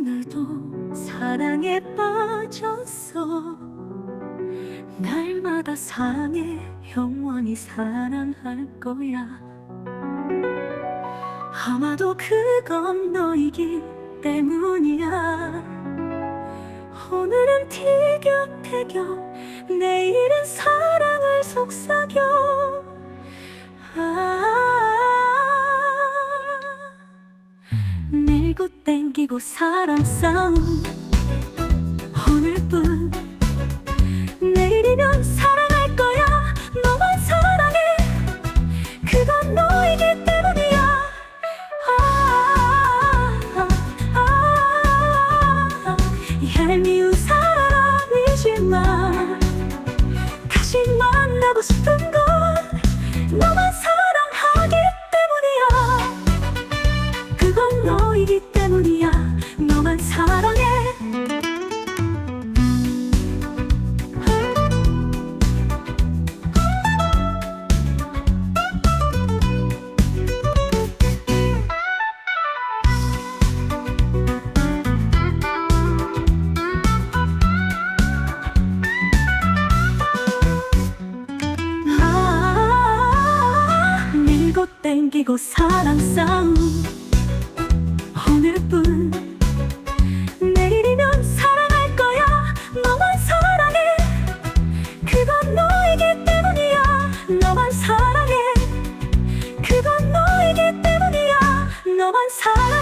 오늘도 사랑에 빠졌어. 날마다 사랑해 영원히 사랑할 거야. 아마도 그건 너이기 때문이야. 오늘은 티격태격 내일은 사랑을 속삭여. 밀고 땡기고 사랑 싸움. 오늘뿐 내일이면 사랑할 거야. 너만 사랑해. 그건 너이기 때문이야. 아, 아, 아, 아, 얄미운 사람이지만 다시 만나고 싶은 건 너이기 때문이야. 너만 사랑해. 아 밀고 땡기고 사랑 싸움 뿐 내일이면 사랑할 거야. 너만 사랑해. 그건 너이기 때문이야. 너만 사랑해. 그건 너이기 때문이야. 너만 사랑해.